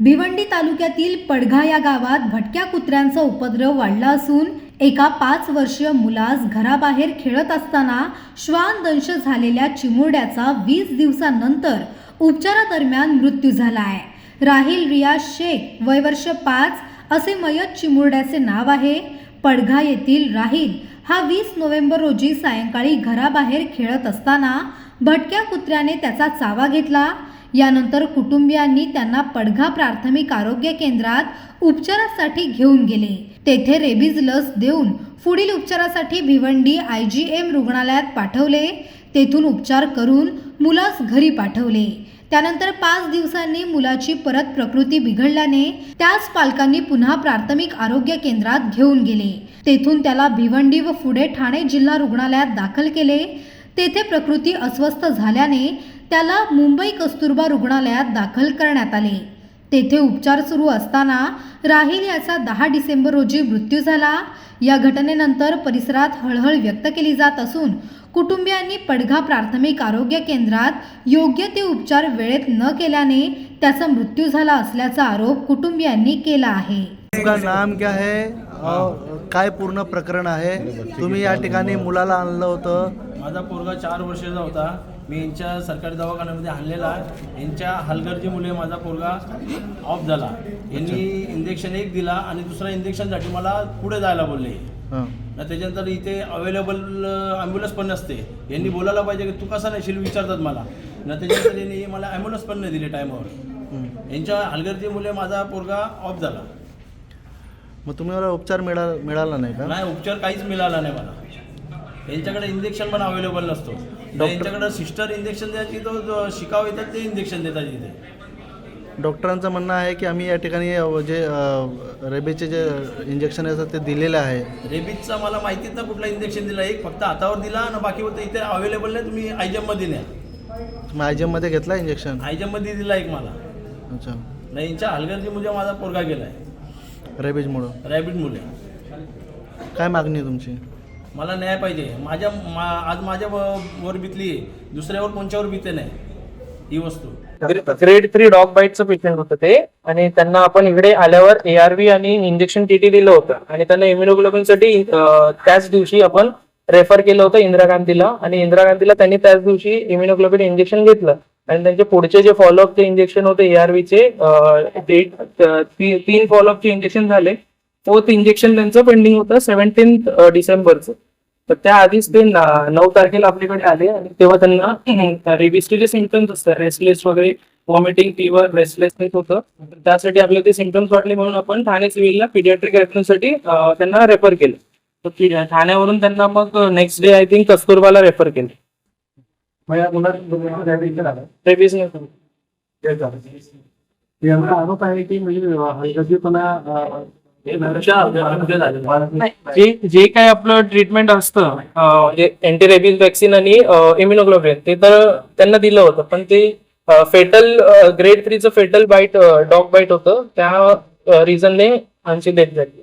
भिवंडी तालुक्यातील पडघा या गावात भटक्या कुत्र्यांचा उपद्रव वाढला असून एका पाच वर्षीय मुलास घराबाहेर खेळत असताना श्वानदंश झालेल्या चिमुरड्याचा वीस दिवसानंतर उपचारादरम्यान मृत्यू झाला आहे. राहिल रियाज शेख वय वर्ष पाच असे मयत चिमुरड्याचे नाव आहे. पडघा येथील राहिल हा वीस नोव्हेंबर रोजी सायंकाळी घराबाहेर खेळत असताना भटक्या कुत्र्याने त्याचा चावा घेतला. यानंतर कुटुंबियांनी त्यांना पडघा प्राथमिक आरोग्य केंद्रात उपचारासाठी घेऊन गेले. तेथे रेबीज लस देऊन पुढील उपचारासाठी भिवंडी आय जी एम रुग्णालयात पाठवले. तेथून उपचार करून मुलास घरी पाठवले. त्यानंतर पाच दिवसांनी मुलाची परत प्रकृती बिघडल्याने त्याच पालकांनी पुन्हा प्राथमिक आरोग्य केंद्रात घेऊन गेले. तेथून त्याला भिवंडी व पुढे ठाणे जिल्हा रुग्णालयात दाखल केले. तेथे प्रकृती अस्वस्थ झाल्याने त्याला मुंबई कस्तुरबा रुग्णालयात दाखल करण्यात आले. तेथे उपचार सुरू असताना राहिल याचा दहा डिसेंबर रोजी मृत्यू झाला. या घटनेनंतर परिसरात हळहळ व्यक्त केली जात असून कुटुंबियांनी पडघा प्राथमिक आरोग्य केंद्रात योग्य ते उपचार वेळेत न केल्याने त्याचा मृत्यू झाला असल्याचा आरोप कुटुंबियांनी केला आहे. नाम क्या है? और काय पूर्ण प्रकरण आहे? तुम्ही या ठिकाणी मुलाला आणलं होतं? माझा पोरगा चार वर्षाचा होता. मी यांच्या सरकारी दवाखान्यामध्ये आणलेला यांच्या हलगर्जीमुळे माझा पोरगा ऑफ झाला. यांनी इंजेक्शन एक दिला आणि दुसरा इंजेक्शनसाठी मला पुढे जायला बोलले. ना त्याच्यानंतर इथे अवेलेबल ॲम्ब्युलन्स पण नसते. यांनी बोलायला पाहिजे की तू कसा नाही विचारतात मला. ना त्याच्यानंतर यांनी मला ॲम्ब्युलन्स पण नाही दिली टायमावर. यांच्या हलगर्जीमुळे माझा पोरगा ऑफ झाला. मग तुम्हाला उपचार मिळा मिळाला नाही का? नाही उपचार काहीच मिळाला नाही मला. यांच्याकडे इंजेक्शन पण अवेलेबल नसतो. यांच्याकडे सिस्टर इंजेक्शन द्यायची तो शिकाव येतात ते इंजेक्शन देतात इथे. डॉक्टरांचं म्हणणं आहे की आम्ही या ठिकाणी जे अ, रेबीचे जे इंजेक्शन असतात ते दिलेले आहे. रेबीजचा मला माहितीच ना कुठला इंजेक्शन दिला. एक फक्त हातावर दिला आणि बाकी होतं इथे अवेलेबल नाही तुम्ही आयजममध्ये न्या. मग आयजममध्ये घेतला इंजेक्शन? आयजममध्ये दिला एक मला. अच्छा. नाही यांच्या हलगर्जी मुळे माझा पोरगा गेलाय. रेबीजमुळं. रॅबिट मुले काय मागणी आहे तुमची? मला न्याय पाहिजे. माझ्या मा आज माझ्या वर बितली दुसऱ्यावर कोणच्यावर बिते नाही? ही वस्तू. ग्रेड थ्री डॉग बाईटचं पेशंट होतं ते. आणि त्यांना आपण इकडे आल्यावर एआरव्ही आणि इंजेक्शन टीटी दिलं होतं. आणि त्यांना इम्युनोग्लोबिनसाठी त्याच दिवशी आपण रेफर केलं होतं इंदिरा गांधीला आणि इंदिरा गांधीला त्यांनी त्याच दिवशी इम्युनोग्लोबिन इंजेक्शन घेतलं. आणि त्यांचे पुढचे जे फॉलोअप जे इंजेक्शन होते एआरव्हीचे तीन फॉलोअपचे इंजेक्शन झाले. फोर्थ इंजेक्शन त्यांचं पेंडिंग होतं सेव्हन्टीन डिसेंबरचं. तर त्या आधीच ते नऊ तारखेला आपल्याकडे आले आणि तेव्हा त्यांना रेबिसचे जे सिमटम्स असतात. रेस्टलेस वगैरे व्हॉमिटिंग फिवर रेस्टलेसनेस होतं. त्यासाठी आपल्याला ते सिमटम्स वाटले म्हणून आपण ठाणे सिव्हिलला पिडियाट्रिकसाठी त्यांना रेफर केलं. तर ठाण्यावरून त्यांना मग नेक्स्ट डे आय थिंक कस्तुरबाला रेफर केलं. आरोप आहे की म्हणजे जे जे काय आपलं ट्रीटमेंट असतं अँटी रेबीज वॅक्सिन आणि इम्युनोग्लोबिन ते तर त्यांना दिलं होतं पण ते फेटल ग्रेड थ्रीचं फेटल बाईट डॉग बाईट होतं. त्या रिझनने आमची डेथ झाली.